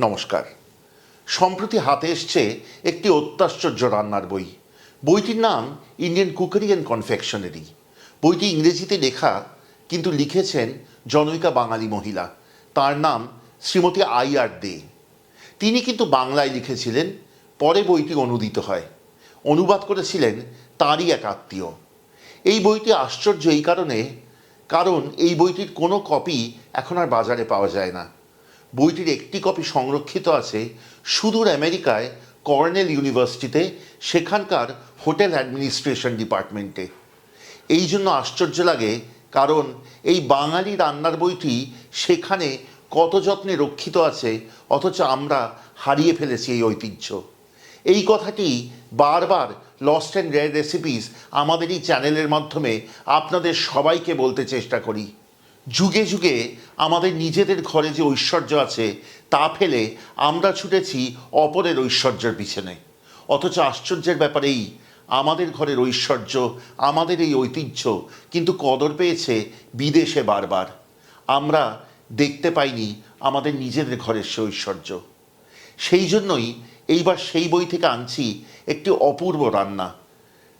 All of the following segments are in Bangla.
নমস্কার। সম্প্রতি হাতে এসছে একটি অত্যাশ্চর্য রান্নার বই। বইটির নাম ইন্ডিয়ান কুকারি অ্যান্ড কনফেকশনারি বইটি ইংরেজিতে লেখা, কিন্তু লিখেছেন জনৈকা বাঙালি মহিলা। তার নাম শ্রীমতী আই আর দে। তিনি কিন্তু বাংলায় লিখেছিলেন, পরে বইটি অনুদিত হয়। অনুবাদ করেছিলেন তাঁরই এক আত্মীয়। এই বইটি আশ্চর্য এই কারণে, কারণ এই বইটির কোনো কপি এখন আর বাজারে পাওয়া যায় না। বইটির একটি কপি সংরক্ষিত আছে। সুদূর আমেরিকায়, কর্নেল ইউনিভার্সিটিতে, সেখানকার হোটেল অ্যাডমিনিস্ট্রেশন ডিপার্টমেন্টে। এই জন্য আশ্চর্য লাগে, কারণ এই বাঙালি রান্নার বইটি সেখানে কত যত্নে রক্ষিত আছে, অথচ আমরা হারিয়ে ফেলেছি এই ঐতিহ্য। এই কথাটি বারবার লস্ট অ্যান্ড রেয়ার রেসিপিস আমাদের এই চ্যানেলের মাধ্যমে আপনাদের সবাইকে বলতে চেষ্টা করি। যুগে যুগে আমাদের নিজেদের ঘরে যে ঐশ্বর্য আছে, তা ফেলে আমরা ছুটেছি অপরের ঐশ্বর্যের পিছনে। অথচ আশ্চর্যের ব্যাপারেই আমাদের ঘরের ঐশ্বর্য, আমাদের এই ঐতিহ্য কিন্তু কদর পেয়েছে বিদেশে বারবার। আমরা দেখতে পাইনি আমাদের নিজেদের ঘরের সে ঐশ্বর্য। সেই জন্যই এইবার সেই বই থেকে আনছি একটি অপূর্ব রান্না।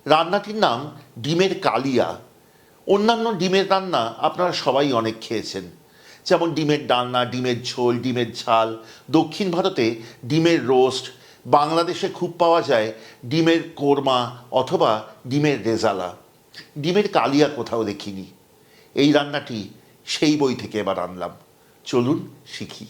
রান্নাটির নাম ডিমের কালিয়া। অন্যান্য ডিমের রান্না আপনারা সবাই অনেক খেয়েছেন। যেমন ডিমের ডালনা, ডিমের ঝোল, ডিমের ঝাল। দক্ষিণ ভারতে ডিমের রোস্ট, বাংলাদেশে খুব পাওয়া যায় ডিমের কোরমা অথবা ডিমের রেজালা। ডিমের কালিয়া কোথাও দেখিনি। এই রান্নাটি সেই বই থেকে এবার আনলাম। চলুন শিখি।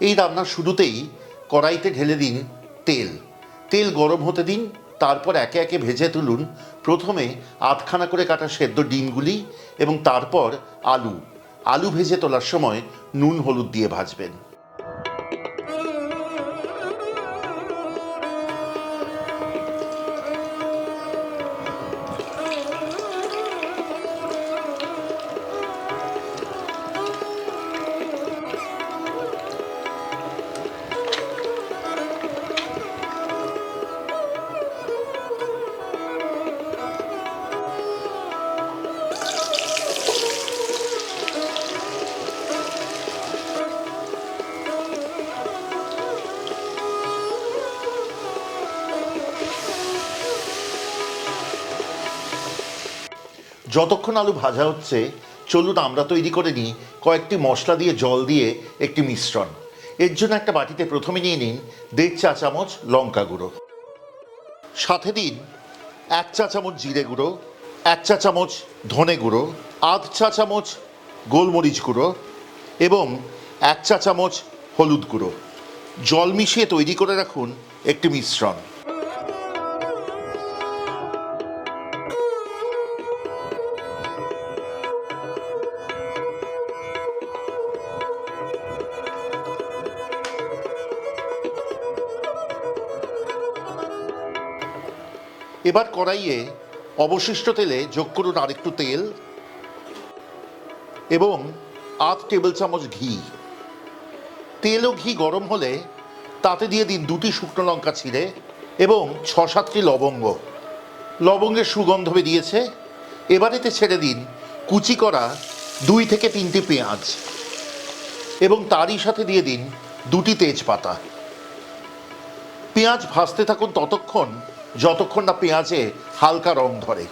এই রান্নার শুরুতেই কড়াইতে ঢেলে দিন তেল। তেল গরম হতে দিন, তারপর একে একে ভেজে তুলুন। প্রথমে আধখানা করে কাটা সেদ্ধ ডিমগুলি এবং তারপর আলু। আলু ভেজে তোলার সময় নুন, হলুদ দিয়ে ভাজবেন। যতক্ষণ আলু ভাজা হচ্ছে, চলুন আমরা তৈরি করে নিই কয়েকটি মশলা দিয়ে জল দিয়ে একটি মিশ্রণ। এর জন্য একটা বাটিতে প্রথমে নিয়ে নিন দেড় চা চামচ লঙ্কা গুঁড়ো। সাথে দিন এক চা চামচ জিরে গুঁড়ো, এক চা চামচ ধনে গুঁড়ো, আধ চা চামচ গোলমরিচ গুঁড়ো এবং এক চা চামচ হলুদ গুঁড়ো। জল মিশিয়ে তৈরি করে রাখুন একটি মিশ্রণ। এবার কড়াইয়ে অবশিষ্ট তেলে যোগ করুন আরেকটু তেল এবং আধ টেবিল চামচ ঘি। তেল ও ঘি গরম হলে তাতে দিয়ে দিন দুটি শুকনো লঙ্কা ছিঁড়ে এবং ছ সাতটি লবঙ্গ। লবঙ্গের সুগন্ধ বেরিয়েছে। এবার এতে ছেড়ে দিন কুচি করা দুই থেকে তিনটি পেঁয়াজ এবং তারই সাথে দিয়ে দিন দুটি তেজপাতা। পেঁয়াজ ভাজতে থাকুন ততক্ষণ যতক্ষণ না পেঁয়াজে হালকা রং ধরে।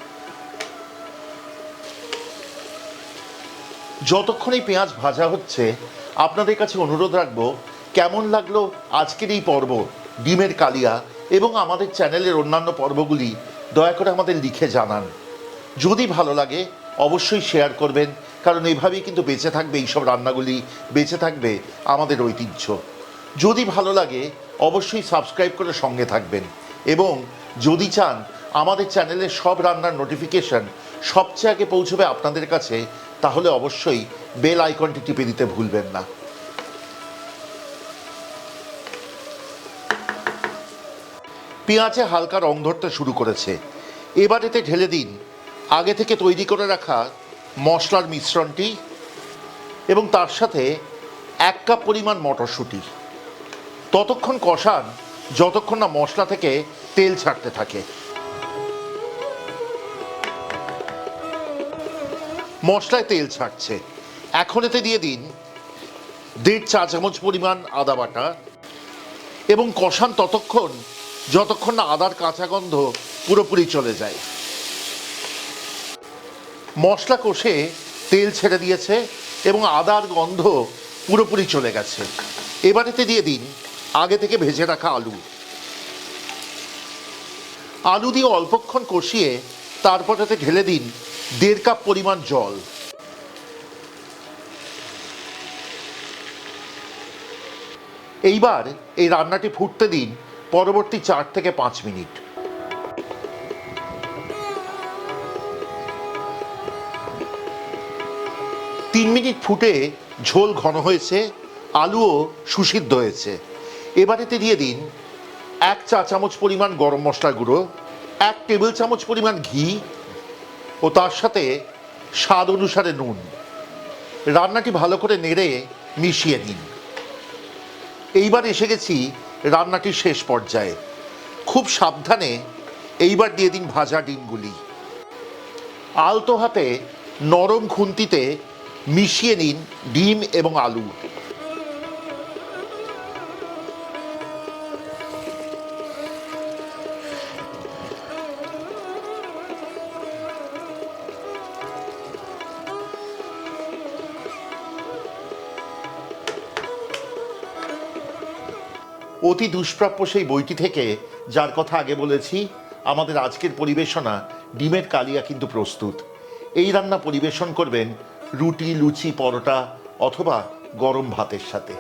যতক্ষণ এই পেঁয়াজ ভাজা হচ্ছে, আপনাদের কাছে অনুরোধ রাখব, কেমন লাগল আজকের এই পর্ব, ডিমের কালিয়া এবং আমাদের চ্যানেলের অন্যান্য পর্বগুলি, দয়া করে আমাদের লিখে জানান। যদি ভালো লাগে, অবশ্যই শেয়ার করবেন, কারণ এভাবেই কিন্তু বেঁচে থাকবে এইসব রান্নাগুলি, বেঁচে থাকবে আমাদের ঐতিহ্য। যদি ভালো লাগে, অবশ্যই সাবস্ক্রাইব করে সঙ্গে থাকবেন এবং যদি চান, আমাদের চ্যানেলের সব রান্নার নোটিফিকেশন সবচেয়ে আগে পৌঁছবে আপনাদের কাছে, তাহলে অবশ্যই বেল আইকনটি টিপে দিতে ভুলবেন না। পেঁয়াজে হালকা রং ধরতে শুরু করেছে। এবার এতে ঢেলে দিন। আগে থেকে তৈরি করে রাখা মশলার মিশ্রণটি এবং তার সাথে এক কাপ পরিমাণ মটরশুঁটি। ততক্ষণ কষান, যতক্ষণ না মশলা থেকে তেল ছাড়তে থাকে। মশলায় তেল ছাড়ছে। এখন এতে দিয়ে দিন দেড় চা চামচ পরিমাণ আদা বাটা এবং কষান ততক্ষণ, যতক্ষণ না আদার কাঁচা গন্ধ পুরোপুরি চলে যায়। মশলা কষে তেল ছেড়ে দিয়েছে এবং আদার গন্ধ পুরোপুরি চলে গেছে। এবারেতে দিয়ে দিন আগে থেকে ভেজে রাখা আলু। আলু দিয়ে অল্পক্ষণ কষিয়ে তারপর এতে ঢেলে দিন দেড় কাপ পরিমাণ জল। এইবার এই রান্নাটি ফুটতে দিন পরবর্তী চার থেকে পাঁচ মিনিট। তিন মিনিট ফুটে ঝোল ঘন হয়েছে, আলুও সুসিদ্ধ হয়েছে। এবারেতে দিয়ে দিন এক চা চামচ পরিমাণ গরম মশলা গুঁড়ো, এক টেবিল চামচ পরিমাণ ঘি ও তার সাথে স্বাদ অনুসারে নুন। রান্নাটি ভালো করে নেড়ে মিশিয়ে নিন। এইবার এসে গেছি রান্নাটির শেষ পর্যায়ে। খুব সাবধানে এইবার দিয়ে দিন ভাজা ডিমগুলি। আলতো হাতে নরম খুন্তিতে মিশিয়ে নিন ডিম এবং আলু। অতি দুষ্প্রাপ্য সেই বইটি থেকে, যার কথা আগে বলেছি, আমাদের আজকের পরিবেশনা ডিমের কালিয়া কিন্তু প্রস্তুত। এই রান্না পরিবেশন করবেন রুটি, লুচি, পরোটা অথবা গরম ভাতের সাথে।